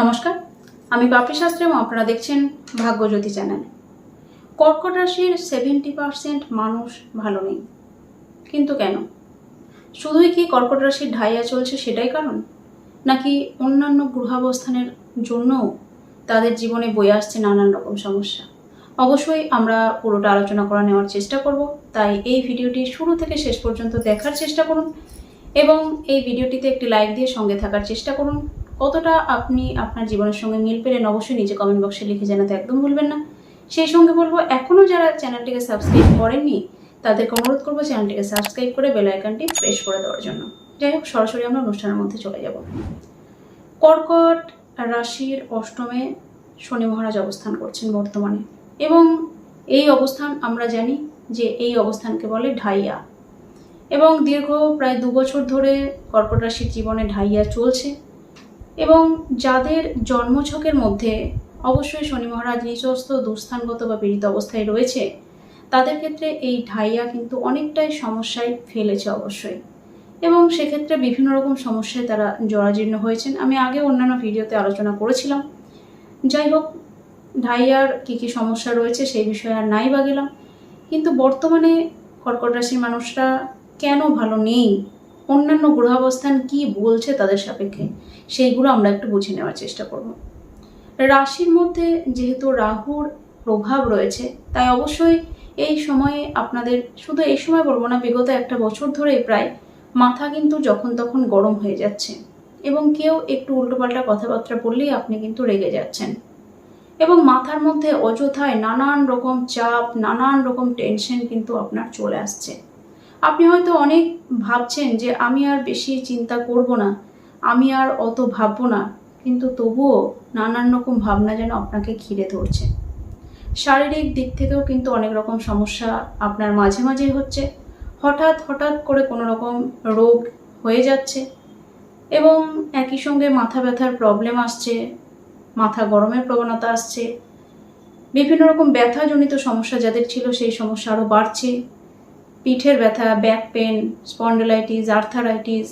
নমস্কার, আমি বাপি শাস্ত্রী, এবং আপনারা দেখছেন ভাগ্যজ্যোতি চ্যানেল। কর্কট রাশির সেভেন্টি পার্সেন্ট মানুষ ভালো নেই। কিন্তু কেন? শুধুই কি কর্কট রাশির ঢাইয়া চলছে সেটাই কারণ? নাকি অন্যান্য গ্রহাবস্থানের জন্যও তাদের জীবনে বয়ে আসছে নানান রকম সমস্যা? অবশ্যই আমরা পুরোটা আলোচনা করা নেওয়ার চেষ্টা করব। তাই এই ভিডিওটি শুরু থেকে শেষ পর্যন্ত দেখার চেষ্টা করুন, এবং এই ভিডিওটিতে একটি লাইক দিয়ে সঙ্গে থাকার চেষ্টা করুন। কতটা আপনি আপনার জীবনের সঙ্গে মিল পেলেন, অবশ্যই নিচে কমেন্ট বক্সে লিখে জানাতে একদম ভুলবেন না। সেই সঙ্গে বলব এখনও যারা চ্যানেলটিকে সাবস্ক্রাইব করেননি, তাদেরকে অনুরোধ করব চ্যানেলটিকে সাবস্ক্রাইব করে বেল আইকনটি প্রেস করে দেওয়ার জন্য। যাই হোক, সরাসরি আমরা অনুষ্ঠানের মধ্যে চলে যাব। কর্কট রাশির অষ্টমে শনি মহারাজ অবস্থান করছেন বর্তমানে এবং এই অবস্থান আমরা জানি যে এই অবস্থানকে বলে ঢাইয়া। এবং দীর্ঘ প্রায় দু বছর ধরে কর্কট রাশির জীবনে ঢাইয়া চলছে। এবং যাদের জন্মছকের মধ্যে অবশ্যই শনি মহারাজ নিচস্থ দুস্থানগত বা পীড়িত অবস্থায় রয়েছে, তাদের ক্ষেত্রে এই ঢাইয়া কিন্তু অনেকটাই সমস্যায় ফেলেছে অবশ্যই। এবং সেক্ষেত্রে বিভিন্ন রকম সমস্যায় তারা জরাজীর্ণ হয়েছেন। আমি আগে অন্যান্য ভিডিওতে আলোচনা করেছিলাম। যাই হোক, ঢাইয়ার কী কী সমস্যা রয়েছে সেই বিষয়ে আর নাই বা গেলাম। কিন্তু বর্তমানে কর্কট রাশির মানুষরা কেন ভালো নেই? অন্যান্য গ্রহাবস্থান কি বলছে তাদের সাপেক্ষে, সেইগুলো আমরা একটু বুঝে নেওয়ার চেষ্টা করব। রাশির মধ্যে যেহেতু রাহুর প্রভাব রয়েছে, তাই অবশ্যই এই সময়ে আপনাদের, শুধু এই সময় বলব না, বিগত একটা বছর ধরে প্রায় মাথা কিন্তু যখন তখন গরম হয়ে যাচ্ছে এবং কেউ একটু উল্টোপাল্টা কথাবার্তা বললেই আপনি কিন্তু রেগে যাচ্ছেন। এবং মাথার মধ্যে অযথায় নানান রকম চাপ, নানান রকম টেনশন কিন্তু আপনার চলে আসছে। আপনি হয়তো অনেক ভাবছেন যে আমি আর বেশি চিন্তা করব না, আমি আর অত ভাববো না, কিন্তু তবুও নানান রকম ভাবনা যেন আপনাকে ঘিরে ধরছে। শারীরিক দিক থেকেও কিন্তু অনেক রকম সমস্যা আপনার মাঝে মাঝে হচ্ছে। হঠাৎ হঠাৎ করে কোনো রকম রোগ হয়ে যাচ্ছে এবং একই সঙ্গে মাথা ব্যথার প্রবলেম আসছে, মাথা গরমের প্রবণতা আসছে। বিভিন্ন রকম ব্যথাজনিত সমস্যা যাদের ছিল সেই সমস্যা আরও বাড়ছে। পিঠের ব্যথা ব্যাক পেন স্পন্ডেলাইটিস আর্থারাইটিস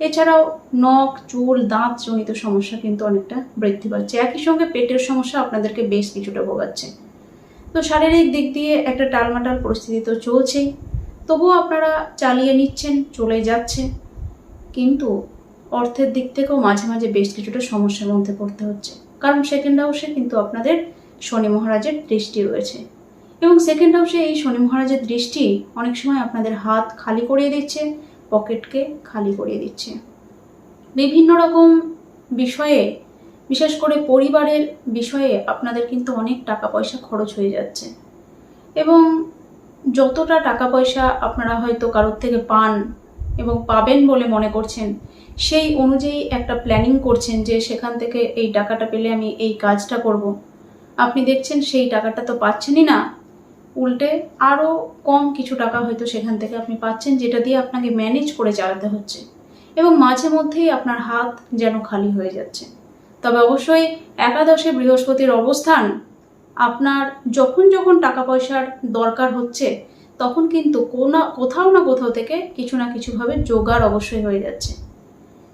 এছাড়াও নখ, চুল, দাঁত জনিত সমস্যা কিন্তু অনেকটা বৃদ্ধি পাচ্ছে। একই সঙ্গে পেটের সমস্যা আপনাদেরকে বেশ কিছুটা ভোগাচ্ছে। তো শারীরিক দিক দিয়ে একটা টালমাটাল পরিস্থিতি তো চলছেই। তবুও আপনারা চালিয়ে নিচ্ছেন, চলে যাচ্ছে। কিন্তু অর্থের দিক থেকেও মাঝে মাঝে বেশ কিছুটা সমস্যার মধ্যে পড়তে হচ্ছে। কারণ সেকেন্ড হাউসে কিন্তু আপনাদের শনি মহারাজের দৃষ্টি রয়েছে। এবং সেকেন্ড হাউসে এই শনি মহারাজের দৃষ্টি অনেক সময় আপনাদের হাত খালি করিয়ে দিচ্ছে, পকেটকে খালি করিয়ে দিচ্ছে বিভিন্ন রকম বিষয়ে, বিশেষ করে পরিবারের বিষয়ে আপনাদের কিন্তু অনেক টাকা পয়সা খরচ হয়ে যাচ্ছে এবং যতটা টাকা পয়সা আপনারা হয়তো কারোর থেকে পান এবং পাবেন বলে মনে করছেন, সেই অনুযায়ী একটা প্ল্যানিং করছেন যে সেখান থেকে এই টাকাটা পেলে আমি এই কাজটা করব। আপনি দেখছেন সেই টাকাটা তো পাচ্ছেনই না উল্টে আরও কম কিছু টাকা হয়তো সেখান থেকে আপনি পাচ্ছেন, যেটা দিয়ে আপনাকে ম্যানেজ করে চালাতে হচ্ছে। এবং মাঝে মধ্যেই আপনার হাত যেন খালি হয়ে যাচ্ছে। তবে অবশ্যই একাদশে বৃহস্পতির অবস্থান, আপনার যখন যখন টাকা পয়সার দরকার হচ্ছে, তখন কিন্তু কোনো, কোথাও না কোথাও থেকে কিছু না কিছুভাবে জোগাড় অবশ্যই হয়ে যাচ্ছে।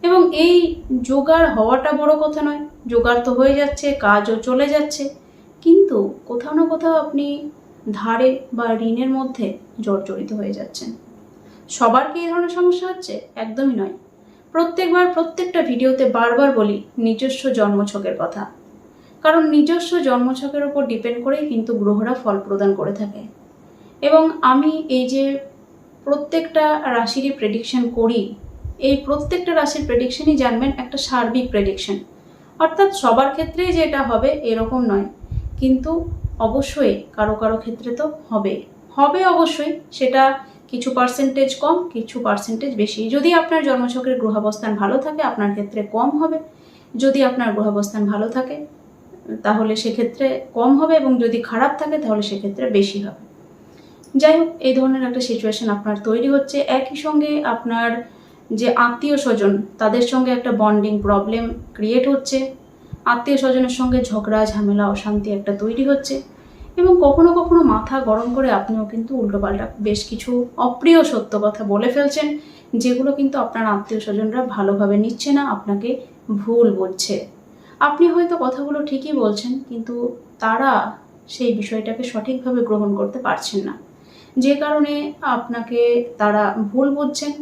এবং এই জোগাড় হওয়াটা বড় কথা নয়। জোগাড় তো হয়ে যাচ্ছে, কাজও চলে যাচ্ছে। কিন্তু কোথাও না কোথাও আপনি ধারে বা ঋণের মধ্যে জর্জরিত হয়ে যাচ্ছেন। সবার কি এই ধরনের সমস্যা হচ্ছে? একদমই নয়। প্রত্যেকবার প্রত্যেকটা ভিডিওতে বারবার বলি, নিজস্ব জন্মছকের কথা। কারণ নিজস্ব জন্মছকের উপর ডিপেন্ড করেই কিন্তু গ্রহরা ফল প্রদান করে থাকে। এবং আমি এই যে প্রত্যেকটা রাশিরই প্রেডিকশন করি, এই প্রত্যেকটা রাশির প্রেডিকশনই জানবেন একটা সার্বিক প্রেডিকশন অর্থাৎ সবার ক্ষেত্রেই যে এটা হবে, এরকম নয়। কিন্তু অবশ্যই কারও কারও ক্ষেত্রে তো হবে। হবে অবশ্যই, সেটা কিছু পার্সেন্টেজ কম, কিছু পার্সেন্টেজ বেশি। যদি আপনার জন্মছকের গ্রহাবস্থান ভালো থাকে, আপনার ক্ষেত্রে কম হবে। যদি আপনার গ্রহাবস্থান ভালো থাকে, তাহলে সেক্ষেত্রে কম হবে এবং যদি খারাপ থাকে, তাহলে সেক্ষেত্রে বেশি হবে। যাই হোক, এই ধরনের একটা সিচুয়েশন আপনার তৈরি হচ্ছে। একই সঙ্গে আপনার যে আত্মীয় স্বজন, তাদের সঙ্গে একটা বন্ডিং প্রবলেম ক্রিয়েট হচ্ছে। আত্মীয় স্বজনের সঙ্গে ঝগড়া, ঝামেলা, অশান্তি একটা তৈরি হচ্ছে। এবং কখনো কখনো মাথা গরম করে আপনিও কিন্তু উল্টোপাল্টা বেশ কিছু অপ্রিয় সত্য কথা বলে ফেলছেন, যেগুলো কিন্তু আপনার আত্মীয় স্বজনরা ভালোভাবে নিচ্ছে না, আপনাকে ভুল বুঝছে আপনি হয়তো কথাগুলো ঠিকই বলছেন, কিন্তু তারা সেই বিষয়টাকে সঠিকভাবে গ্রহণ করতে পারছেন না। যে কারণে আপনাকে তারা ভুল বুঝছেন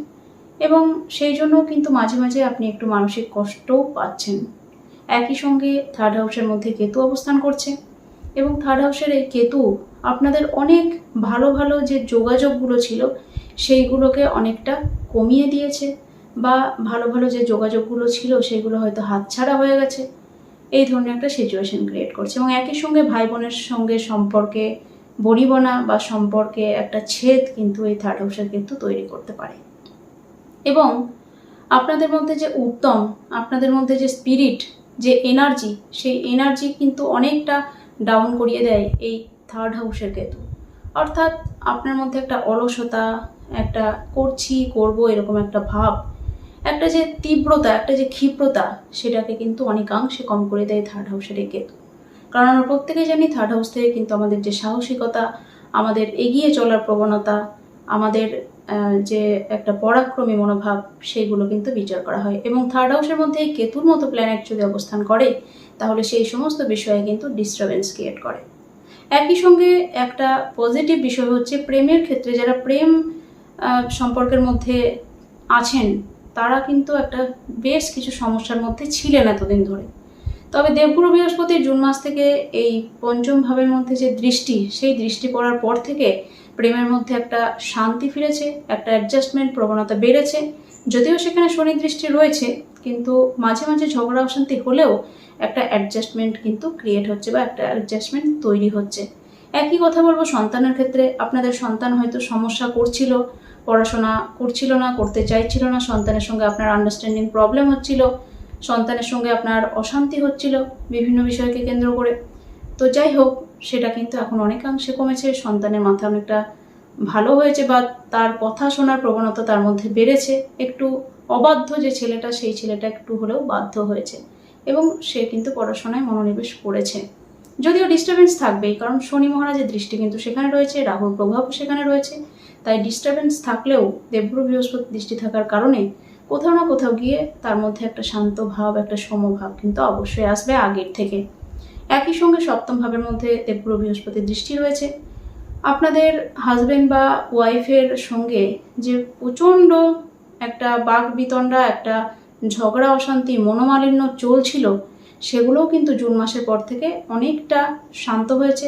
এবং সেই জন্য কিন্তু মাঝে মাঝে আপনি একটু মানসিক কষ্টও পাচ্ছেন। একই সঙ্গে থার্ড হাউসের মধ্যে কেতু অবস্থান করছে। এবং থার্ড হাউসের এই কেতু আপনাদের অনেক ভালো ভালো যে যোগাযোগগুলো ছিল, সেইগুলোকে অনেকটা কমিয়ে দিয়েছে বা ভালো ভালো যে যোগাযোগগুলো ছিল, সেগুলো হয়তো হাতছাড়া হয়ে গেছে। এই ধরনের একটা সিচুয়েশন ক্রিয়েট করছে এবং একই সঙ্গে ভাই বোনের সঙ্গে সম্পর্কে বনিবনা বা সম্পর্কে একটা ছেদ কিন্তু এই থার্ড হাউসের কিন্তু তৈরি করতে পারে। এবং আপনাদের মধ্যে যে উত্তম, আপনাদের মধ্যে যে স্পিরিট যে এনার্জি সেই এনার্জি কিন্তু অনেকটা ডাউন করিয়ে দেয় এই থার্ড হাউসের কেতু। অর্থাৎ আপনার মধ্যে একটা অলসতা, একটা করছি, করব এরকম একটা ভাব, একটা যে তীব্রতা, একটা যে ক্ষিপ্রতা, সেটাকে কিন্তু অনেকাংশে কম করে দেয় থার্ড হাউসের এই কেতু। কারণ আমরা প্রত্যেকেই জানি থার্ড হাউস থেকে কিন্তু আমাদের যে সাহসিকতা, আমাদের এগিয়ে চলার প্রবণতা, আমাদের যে একটা পরাক্রমী মনোভাব সেইগুলো কিন্তু বিচার করা হয়। এবং থার্ড হাউসের মধ্যে এই কেতুর মতো প্ল্যানেট যদি অবস্থান করে তাহলে সেই সমস্ত বিষয়ে কিন্তু ডিস্টারবেন্স ক্রিয়েট করে। একই সঙ্গে একটা পজিটিভ বিষয় হচ্ছে প্রেমের ক্ষেত্রে যারা প্রেম সম্পর্কের মধ্যে আছেন, তারা কিন্তু একটা বেশ কিছু সমস্যার মধ্যে ছিলেন এতদিন ধরে। তবে দেবগুরু বৃহস্পতি জুন মাস থেকে এই পঞ্চম ভাবের মধ্যে যে দৃষ্টি, সেই দৃষ্টি পড়ার পর থেকে প্রেমের মধ্যে একটা শান্তি ফিরেছে, একটা অ্যাডজাস্টমেন্ট প্রবণতা বেড়েছে। যদিও সেখানে শনি দৃষ্টি রয়েছে কিন্তু মাঝে মাঝে ঝগড়া অশান্তি হলেও একটা অ্যাডজাস্টমেন্ট কিন্তু ক্রিয়েট হচ্ছে বা একটা অ্যাডজাস্টমেন্ট তৈরি হচ্ছে। একই কথা বলব, সন্তানের ক্ষেত্রে আপনাদের সন্তান হয়তো সমস্যা করছিল, পড়াশোনা করছিল না, করতে চাইছিল না, সন্তানের সঙ্গে আপনার আন্ডারস্ট্যান্ডিং প্রবলেম হচ্ছিল, সন্তানের সঙ্গে আপনার অশান্তি হচ্ছিল বিভিন্ন বিষয়কে কেন্দ্র করে। তো যাই হোক, সেটা কিন্তু এখন অনেকাংশে কমেছে, সন্তানের মাথা অনেকটা ভালো হয়েছে বা তার কথা শোনার প্রবণতা তার মধ্যে বেড়েছে। একটু অবাধ্য যে ছেলেটা, সেই ছেলেটা একটু হলেও বাধ্য হয়েছে এবং সে কিন্তু পড়াশোনায় মনোনিবেশ করেছে। যদিও ডিস্টারবেন্স থাকবেই, কারণ শনি মহারাজের দৃষ্টি কিন্তু সেখানে রয়েছে, রাহুর প্রভাবও সেখানে রয়েছে। তাই ডিস্টারবেন্স থাকলেও দেবগুরু বৃহস্পতি দৃষ্টি থাকার কারণে কোথাও না কোথাও গিয়ে তার মধ্যে একটা শান্ত ভাব, একটা সমভাব কিন্তু অবশ্যই আসবে আগের থেকে। একই সঙ্গে সপ্তম ভাবের মধ্যে দেবগুরু বৃহস্পতির দৃষ্টি রয়েছে। আপনাদের হাজবেন্ড বা ওয়াইফের সঙ্গে যে প্রচণ্ড একটা বাঘ বিতণ্ডা একটা ঝগড়া, অশান্তি, মনোমালিন্য চলছিল, সেগুলোও কিন্তু জুন মাসের পর থেকে অনেকটা শান্ত হয়েছে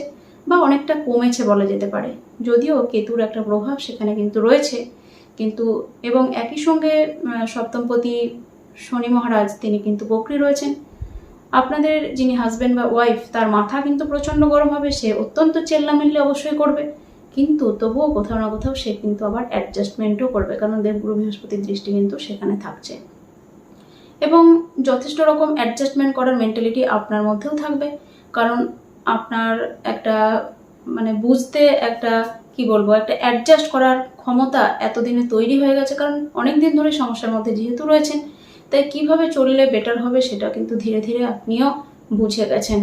বা অনেকটা কমেছে বলা যেতে পারে। যদিও কেতুর একটা প্রভাব সেখানে কিন্তু রয়েছে, কিন্তু এবং একই সঙ্গে সপ্তমপতি শনি মহারাজ তিনি কিন্তু বকরি রয়েছেন। আপনাদের যিনি হাজবেন্ড বা ওয়াইফ তার মাথা কিন্তু প্রচণ্ড গরম হবে, সে অত্যন্ত চেল্লামিল্লি অবশ্যই করবে। কিন্তু তবুও কোথাও না কোথাও সে কিন্তু আবার অ্যাডজাস্টমেন্টও করবে, কারণ দেবগুরু বৃহস্পতির দৃষ্টি কিন্তু সেখানে থাকছে। এবং যথেষ্ট রকম অ্যাডজাস্টমেন্ট করার মেন্টালিটি আপনার মধ্যেও থাকবে, কারণ আপনার একটা মানে বুঝতে একটা, কি বলব, একটা অ্যাডজাস্ট করার ক্ষমতা এতদিনে তৈরি হয়ে গেছে, কারণ অনেক দিন ধরে সমস্যার মধ্যে যেহেতু রয়েছেন, তাই কীভাবে চললে বেটার হবে সেটা কিন্তু ধীরে ধীরে আপনিও বুঝে গেছেন।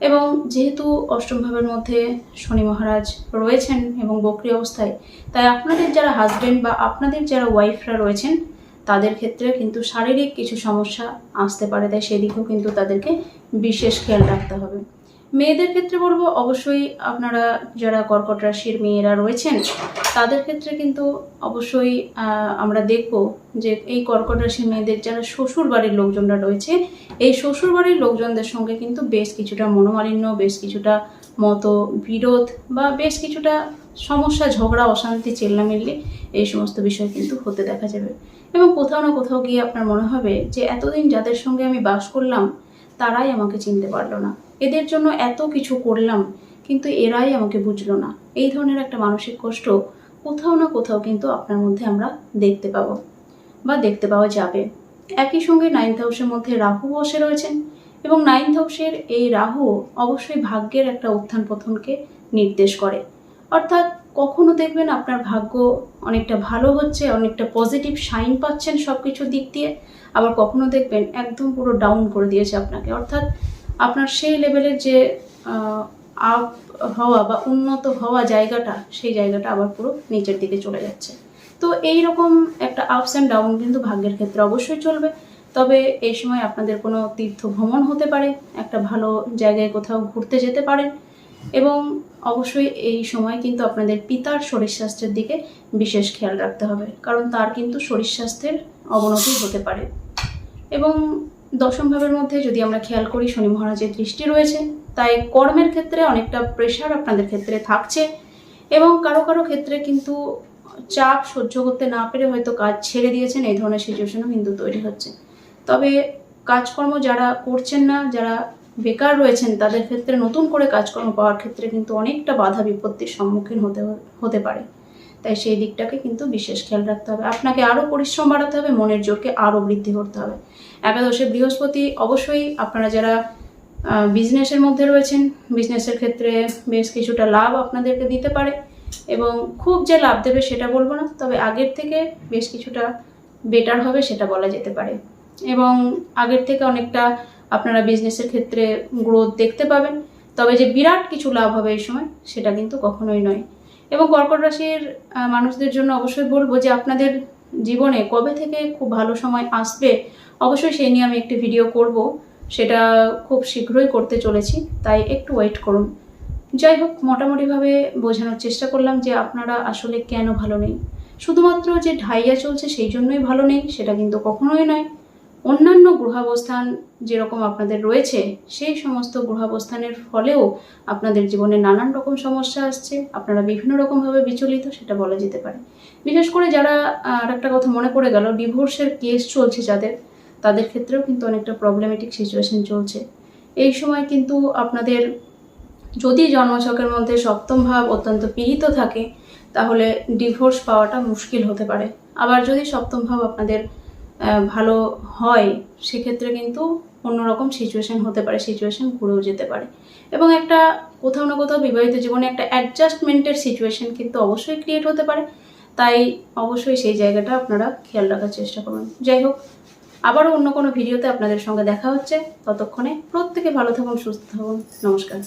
এবং যেহেতু অষ্টম ভাবের মধ্যে শনি মহারাজ রয়েছেন এবং বক্রি অবস্থায়, তাই আপনাদের যারা হাজব্যান্ড বা আপনাদের যারা ওয়াইফরা রয়েছেন, তাদের ক্ষেত্রে কিন্তু শারীরিক কিছু সমস্যা আসতে পারে। তাই সেদিকেও কিন্তু তাদেরকে বিশেষ খেয়াল রাখতে হবে। মেয়েদের ক্ষেত্রে বলব, অবশ্যই আপনারা যারা কর্কট রাশির মেয়েরা রয়েছেন, তাদের ক্ষেত্রে কিন্তু অবশ্যই আমরা দেখব যে এই কর্কট রাশির মেয়েদের যারা শ্বশুর বাড়ির লোকজনরা রয়েছে, এই শ্বশুর বাড়ির লোকজনদের সঙ্গে কিন্তু বেশ কিছুটা মনোমালিন্য, বেশ কিছুটা মতো বিরোধ বা বেশ কিছুটা সমস্যা, ঝগড়া, অশান্তি, চেল্লামিল্লি এই সমস্ত বিষয় কিন্তু হতে দেখা যাবে। এবং কোথাও না কোথাও গিয়ে আপনার মনে হবে যে, এতদিন যাদের সঙ্গে আমি বাস করলাম তারাই আমাকে চিনতে পারল না। এদের জন্য এত কিছু করলাম, কিন্তু এরাই আমাকে বুঝলো না। এই ধরনের একটা মানসিক কষ্ট কোথাও না কোথাও কিন্তু আপনার মধ্যে আমরা দেখতে পাবো বা দেখতে পাওয়া যাবে। একই সঙ্গে নাইন্থ হাউসের মধ্যে রাহু বসে রয়েছেন এবং নাইন্থ হাউসের এই রাহু অবশ্যই ভাগ্যের একটা উত্থান পথনকে নির্দেশ করে। অর্থাৎ কখনো দেখবেন আপনার ভাগ্য অনেকটা ভালো হচ্ছে, অনেকটা পজিটিভ শাইন পাচ্ছেন সব কিছুর দিক দিয়ে। আবার কখনো দেখবেন একদম পুরো ডাউন করে দিয়েছে আপনাকে। অর্থাৎ আপনার সেই লেভেলের যে আপ হওয়া বা উন্নত হওয়া জায়গাটা, সেই জায়গাটা আবার পুরো নিচের দিকে চলে যাচ্ছে। তো এই রকম একটা আপস অ্যান্ড ডাউন কিন্তু ভাগ্যের ক্ষেত্রে অবশ্যই চলবে। তবে এই সময় আপনাদের কোনো তীর্থ ভ্রমণ হতে পারে, একটা ভালো জায়গায় কোথাও ঘুরতে যেতে পারেন। এবং অবশ্যই এই সময় কিন্তু আপনাদের পিতার শরীর স্বাস্থ্যের দিকে বিশেষ খেয়াল রাখতে হবে, কারণ তার কিন্তু শরীর স্বাস্থ্যের অবনতি হতে পারে। এবং দশম ভাবের মধ্যে যদি আমরা খেয়াল করি, শনি মহারাজের দৃষ্টি রয়েছে, তাই কর্মের ক্ষেত্রে অনেকটা প্রেশার আপনাদের ক্ষেত্রে থাকছে এবং কারও কারও ক্ষেত্রে কিন্তু চাপ সহ্য করতে না পেরে হয়তো কাজ ছেড়ে দিয়েছেন, এই ধরনের সিচুয়েশনও কিন্তু তৈরি হচ্ছে। তবে কাজকর্ম যারা করছেন না, যারা বেকার রয়েছেন, তাদের ক্ষেত্রে নতুন করে কাজকর্ম পাওয়ার ক্ষেত্রে কিন্তু অনেকটা বাধা বিপত্তির সম্মুখীন হতে হতে পারে। তাই সেই দিকটাকে কিন্তু বিশেষ খেয়াল রাখতে হবে। আপনাকে আরও পরিশ্রম বাড়াতে হবে, মনের জোরকে আরও বৃদ্ধি করতে হবে। একাদশে বৃহস্পতি, অবশ্যই আপনারা যারা বিজনেসের মধ্যে রয়েছেন, বিজনেসের ক্ষেত্রে বেশ কিছুটা লাভ আপনাদেরকে দিতে পারে এবং খুব যে লাভ দেবে সেটা বলব না, তবে আগের থেকে বেশ কিছুটা বেটার হবে সেটা বলা যেতে পারে। এবং আগের থেকে অনেকটা আপনারা বিজনেসের ক্ষেত্রে গ্রোথ দেখতে পাবেন। তবে যে বিরাট কিছু লাভ হবে এই সময়, সেটা কিন্তু কখনোই নয়। এবং কর্কট রাশির মানুষদের জন্য অবশ্যই বলব যে আপনাদের জীবনে কবে থেকে খুব ভালো সময় আসবে, অবশ্যই সেই নিয়ে আমি একটি ভিডিও করব। সেটা খুব শীঘ্রই করতে চলেছি, তাই একটু ওয়েট করুন। যাই হোক, মোটামুটিভাবে বোঝানোর চেষ্টা করলাম যে আপনারা আসলে কেন ভালো নেই। শুধুমাত্র যে ঢাইয়া চলছে সেই জন্যই ভালো নেই, সেটা কিন্তু কখনোই নয়। অন্যান্য গ্রহাবস্থান যেরকম আপনাদের রয়েছে, সেই সমস্ত গ্রহাবস্থানের ফলেও আপনাদের জীবনে নানান রকম সমস্যা আসছে। আপনারা বিভিন্ন রকমভাবে বিচলিত, সেটা বলা যেতে পারে। বিশেষ করে যারা আর একটা কথা মনে পড়ে গেল, ডিভোর্সের কেস চলছে যাদের, তাদের ক্ষেত্রেও কিন্তু অনেকটা প্রবলেমেটিক সিচুয়েশন চলছে। এই সময় কিন্তু আপনাদের, যদি জন্মছকের মধ্যে সপ্তম ভাব অত্যন্ত পীড়িত থাকে, তাহলে ডিভোর্স পাওয়াটা মুশকিল হতে পারে। আবার যদি সপ্তম ভাব আপনাদের ভালো হয়, সেক্ষেত্রে কিন্তু অন্যরকম সিচুয়েশান হতে পারে সিচুয়েশান ঘুরেও যেতে পারে। এবং একটা কোথাও না কোথাও বিবাহিত জীবনে একটা অ্যাডজাস্টমেন্টের সিচুয়েশন কিন্তু অবশ্যই ক্রিয়েট হতে পারে। তাই অবশ্যই সেই জায়গাটা আপনারা খেয়াল রাখার চেষ্টা করুন। যাই হোক, আবারও অন্য কোনো ভিডিওতে আপনাদের সঙ্গে দেখা হচ্ছে। ততক্ষণে প্রত্যেকে ভালো থাকুন, সুস্থ থাকুন। নমস্কার।